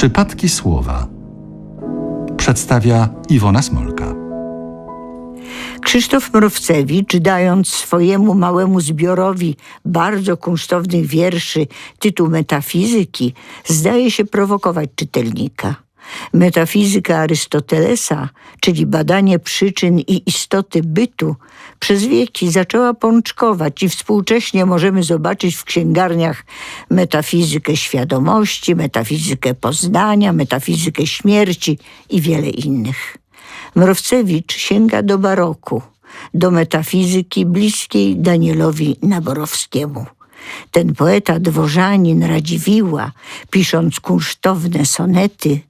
Przypadki słowa przedstawia Iwona Smolka. Krzysztof Mrowcewicz, dając swojemu małemu zbiorowi bardzo kunsztownych wierszy tytuł Metafizyki, zdaje się prowokować czytelnika. Metafizyka Arystotelesa, czyli badanie przyczyn i istoty bytu, przez wieki zaczęła pączkować i współcześnie możemy zobaczyć w księgarniach metafizykę świadomości, metafizykę poznania, metafizykę śmierci i wiele innych. Mrowcewicz sięga do baroku, do metafizyki bliskiej Danielowi Naborowskiemu. Ten poeta dworzanin Radziwiła, pisząc kunsztowne sonety,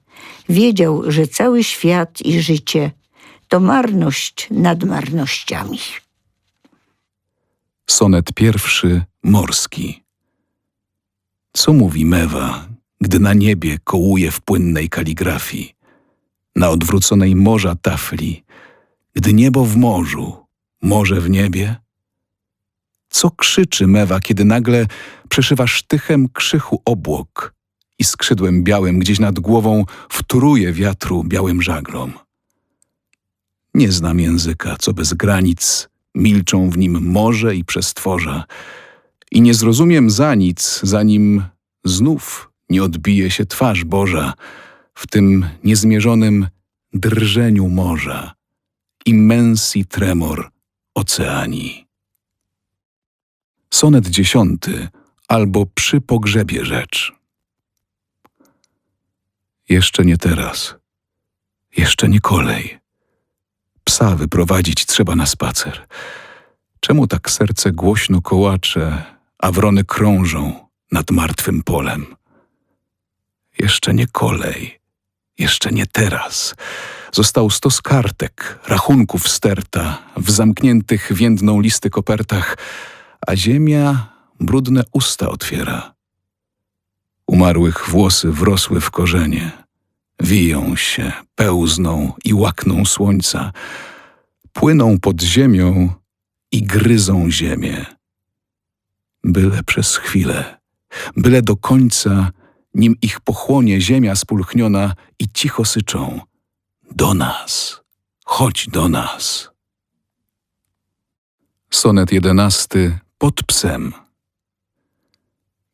wiedział, że cały świat i życie to marność nad marnościami. Sonet pierwszy, morski. Co mówi mewa, gdy na niebie kołuje w płynnej kaligrafii, na odwróconej morza tafli, gdy niebo w morzu, morze w niebie? Co krzyczy mewa, kiedy nagle przeszywa sztychem krzychu obłok i skrzydłem białym gdzieś nad głową wtóruje wiatru białym żaglom? Nie znam języka, co bez granic milczą w nim morze i przestworza. I nie zrozumiem za nic, zanim znów nie odbije się twarz Boża w tym niezmierzonym drżeniu morza, immensi tremor oceanii. Sonet dziesiąty albo przy pogrzebie rzecz. Jeszcze nie teraz, jeszcze nie kolej. Psa wyprowadzić trzeba na spacer. Czemu tak serce głośno kołacze, a wrony krążą nad martwym polem? Jeszcze nie kolej, jeszcze nie teraz. Został stos kartek, rachunków sterta, w zamkniętych więdną listy kopertach, a ziemia brudne usta otwiera. Umarłych włosy wrosły w korzenie, wiją się, pełzną i łakną słońca, płyną pod ziemią i gryzą ziemię. Byle przez chwilę, byle do końca, nim ich pochłonie ziemia spulchniona i cicho syczą. Do nas, chodź do nas. Sonet jedenasty pod psem.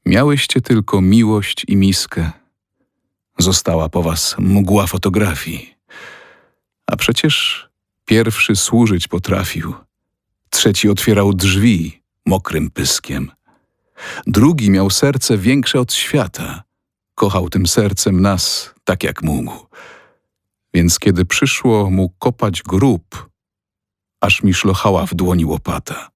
Miałyście tylko miłość i miskę. Została po was mgła fotografii. A przecież pierwszy służyć potrafił. Trzeci otwierał drzwi mokrym pyskiem. Drugi miał serce większe od świata. Kochał tym sercem nas tak jak mógł. Więc kiedy przyszło mu kopać grób, aż mi szlochała w dłoni łopata.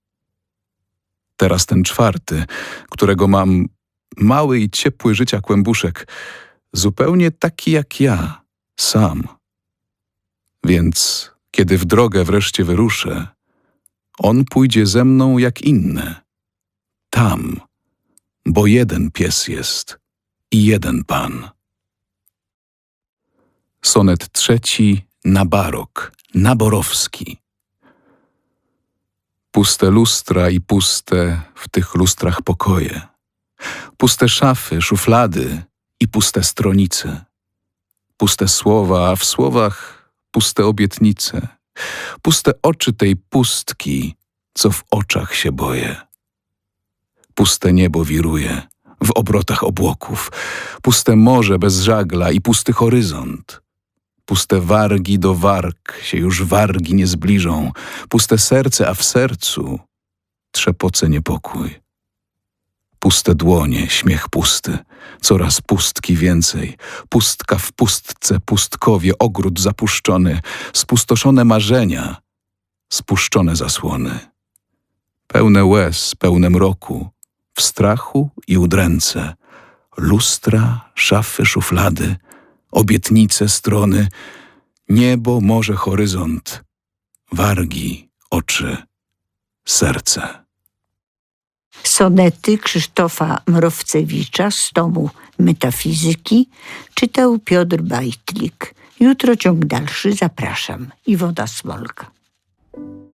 Teraz ten czwarty, którego mam mały i ciepły życia kłębuszek, zupełnie taki jak ja, sam. Więc kiedy w drogę wreszcie wyruszę, on pójdzie ze mną jak inne. Tam, bo jeden pies jest i jeden pan. Sonet trzeci na barok, naborowski. Puste lustra i puste w tych lustrach pokoje. Puste szafy, szuflady i puste stronice. Puste słowa, a w słowach puste obietnice. Puste oczy tej pustki, co w oczach się boję. Puste niebo wiruje w obrotach obłoków, puste morze bez żagla i pusty horyzont. Puste wargi do warg się już wargi nie zbliżą, puste serce, a w sercu trzepoce niepokój. Puste dłonie, śmiech pusty, coraz pustki więcej, pustka w pustce, pustkowie, ogród zapuszczony, spustoszone marzenia, spuszczone zasłony. Pełne łez, pełne mroku, w strachu i udręce, lustra, szafy, szuflady, obietnice, strony, niebo, morze, horyzont, wargi, oczy, serce. Sonety Krzysztofa Mrowcewicza z tomu Metafizyki czytał Piotr Bajtlik. Jutro ciąg dalszy zapraszam. Iwona Smolka.